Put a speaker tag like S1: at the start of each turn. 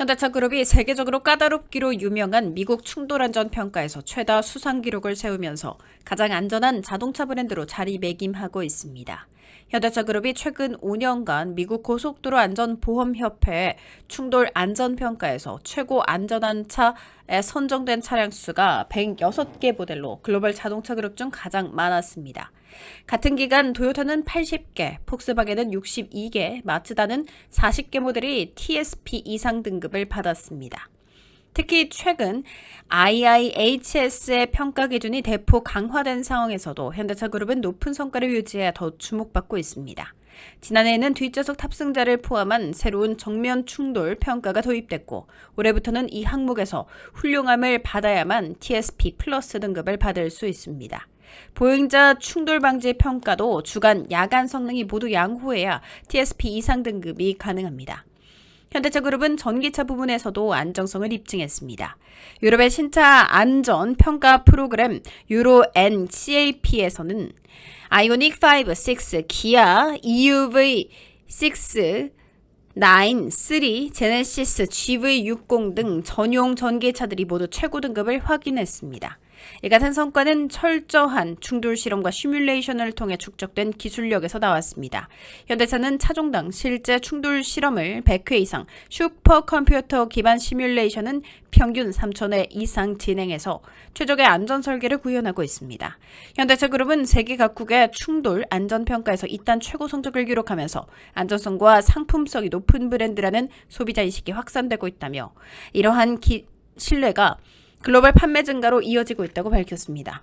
S1: 현대차 그룹이 세계적으로 까다롭기로 유명한 미국 충돌 안전 평가에서 최다 수상 기록을 세우면서 가장 안전한 자동차 브랜드로 자리매김하고 있습니다. 현대차 그룹이 최근 5년간 미국 고속도로 안전보험협회의 충돌 안전 평가에서 최고 안전한 차에 선정된 차량 수가 106개 모델로 글로벌 자동차 그룹 중 가장 많았습니다. 같은 기간 도요타는 80개, 폭스바겐은 62개, 마츠다는 40개 모델이 TSP 이상 등급을 받았습니다. 특히 최근 IIHS의 평가 기준이 대폭 강화된 상황에서도 현대차 그룹은 높은 성과를 유지해 더 주목받고 있습니다. 지난해에는 뒷좌석 탑승자를 포함한 새로운 정면 충돌 평가가 도입됐고 올해부터는 이 항목에서 훌륭함을 받아야만 TSP 플러스 등급을 받을 수 있습니다. 보행자 충돌 방지 평가도 주간, 야간 성능이 모두 양호해야 TSP 이상 등급이 가능합니다. 현대차 그룹은 전기차 부분에서도 안정성을 입증했습니다. 유럽의 신차 안전 평가 프로그램 유로 NCAP에서는 아이오닉 5, 6, 기아 EUV6, 9, 3, 제네시스 GV60 등 전용 전기차들이 모두 최고 등급을 확인했습니다. 이 같은 성과는 철저한 충돌 실험과 시뮬레이션을 통해 축적된 기술력에서 나왔습니다. 현대차는 차종당 실제 충돌 실험을 100회 이상, 슈퍼컴퓨터 기반 시뮬레이션은 평균 3,000회 이상 진행해서 최적의 안전 설계를 구현하고 있습니다. 현대차 그룹은 세계 각국의 충돌 안전 평가에서 이딴 최고 성적을 기록하면서 안전성과 상품성이 높은 브랜드라는 소비자 인식이 확산되고 있다며 이러한 기, 신뢰가 글로벌 판매 증가로 이어지고 있다고 밝혔습니다.